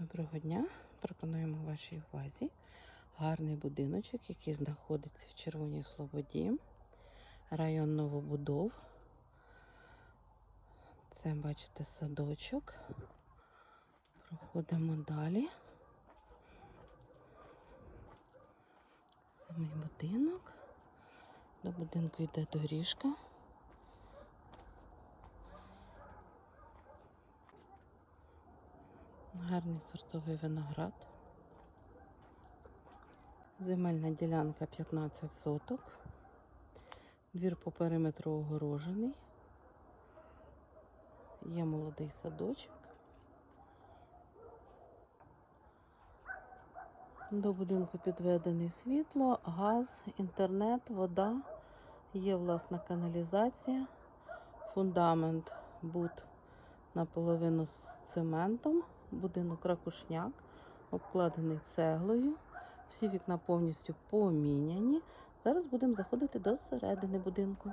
Доброго дня! Пропонуємо вашій увазі гарний будиночок, який знаходиться в Червоній Слободі, район новобудов. Це, бачите, садочок. Проходимо далі. Самий будинок. До будинку йде доріжка. Гарний сортовий виноград. Земельна ділянка 15 соток. Двір по периметру огорожений. Є молодий садочок. До будинку підведений світло, газ, інтернет, вода. Є власна каналізація, фундамент буд наполовину з цементом, будинок ракушняк, обкладений цеглою. Всі вікна повністю поміняні. Зараз будемо заходити до середини будинку.